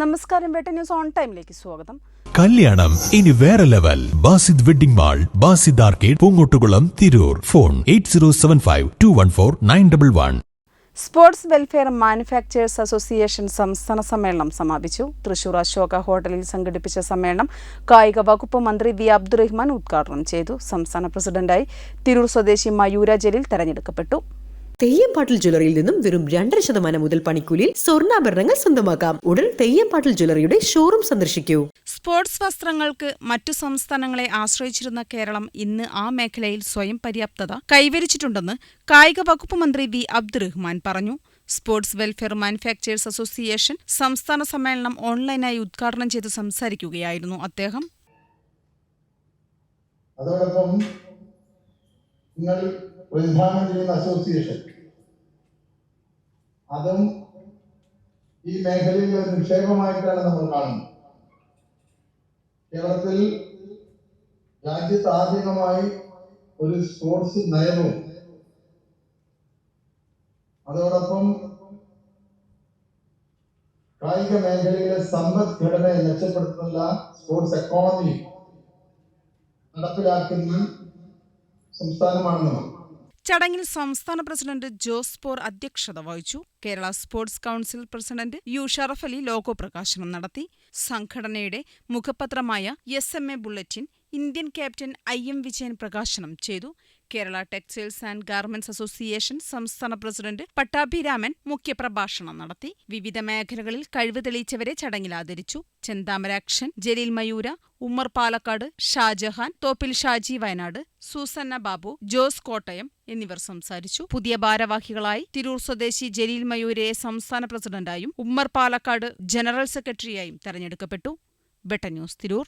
നമസ്കാരം വേട്ട news on ടൈമിലേക്ക് സ്വാഗതം. കല്യാണം ഇനി വേറെ level. Basid wedding mall Basid arcade Poongottukulam Tirur. Phone eight zero seven five two one four nine double one. Sports welfare manufacturers association സംസ്ഥാന സമ്മേളനം സമാപിച്ചു. തൃശൂർ അശോക ഹോട്ടലിൽ സംഘടിപ്പിച്ച സമ്മേളനം കായിക വകുപ്പ് മന്ത്രി വി അബ്ദുറഹ്മാൻ ഉദ്ഘാടനം ചെയ്തു. സംസ്ഥാന പ്രസിഡന്റായി തിരൂർ സ്വദേശി മയൂര ജലീൽ തെരഞ്ഞെടുക്കപ്പെട്ടു. തെയ്യംപാട്ടിൽ ജ്വല്ലറിയിൽ നിന്നും വെറും രണ്ടര ശതമാനം മുതൽ പണിക്കൂലിയിൽ സ്വർണാഭരണങ്ങൾ സ്വന്തമാക്കാം. ഉടൻ തെയ്യംപാട്ടിൽ ജ്വല്ലറിയുടെ ഷോറൂം സന്ദർശിക്കൂ. സ്പോർട്സ് വസ്ത്രങ്ങൾക്ക് മറ്റു സംസ്ഥാനങ്ങളെ ആശ്രയിച്ചിരുന്ന കേരളം ഇന്ന് ആ മേഖലയിൽ സ്വയം പര്യാപ്തത കൈവരിച്ചിട്ടുണ്ടെന്ന് കായിക വകുപ്പ് മന്ത്രി വി. അബ്ദുറഹ്മാൻ പറഞ്ഞു. സ്പോർട്സ് വെൽഫെയർ മാനുഫാക്ചേഴ്സ് അസോസിയേഷൻ സംസ്ഥാന സമ്മേളനം ഓൺലൈനായി ഉദ്ഘാടനം ചെയ്ത് സംസാരിക്കുകയായിരുന്നു അദ്ദേഹം. അതോടൊപ്പം നിങ്ങൾ പ്രതിദാനം ചെയ്യുന്ന അസോസിയേഷൻ അതും ഈ മേഖലയിൽ ഒരു നിക്ഷേപമായിട്ടാണ് നമ്മൾ കാണുന്നത്. കേരളത്തിൽ രാജ്യത്ത് ആദ്യമായി ഒരു സ്പോർട്സ് നയവും അതോടൊപ്പം കായിക മേഖലയിലെ സമ്പദ്ഘടനയെ മെച്ചപ്പെടുത്തുന്ന സ്പോർട്സ് എക്കോണമി നടപ്പിലാക്കുന്ന സംസ്ഥാനമാണ് നമ്മൾ ചടങ്ങിൽ സംസ്ഥാന പ്രസിഡന്റ് ജോസ് പോർ അധ്യക്ഷത വഹിച്ചു. Kerala sports council president U Sharaf Ali logo പ്രകാശനം നടത്തി. സംഘടനയുടെ മുഖപത്രമായ S M A bulletin Indian captain I M Vijayan പ്രകാശനം ചെയ്തു. Kerala textiles and garments association സംസ്ഥാന പ്രസിഡന്റ് പട്ടാഭിരാമൻ മുഖ്യപ്രഭാഷണം നടത്തി. വിവിധ മേഖലകളിൽ കഴിവ് തെളിയിച്ചവരെ ചടങ്ങിൽ ആദരിച്ചു. ചെന്താമരാക്ഷൻ ജലീൽ മയൂര ഉമ്മർ പാലക്കാട് ഷാജഹാൻ തോപ്പിൽ ഷാജി വയനാട് സൂസന്ന ബാബു ജോസ് കോട്ടയം എന്നിവർ സംസാരിച്ചു. പുതിയ ഭാരവാഹികളായി തിരൂർ സ്വദേശി ജലീൽ മയൂരയെ സംസ്ഥാന പ്രസിഡന്റായും ഉമ്മർ പാലക്കാട് ജനറൽ സെക്രട്ടറിയായും തെരഞ്ഞെടുക്കപ്പെട്ടു. ബെട്ട ന്യൂസ് തിരൂർ.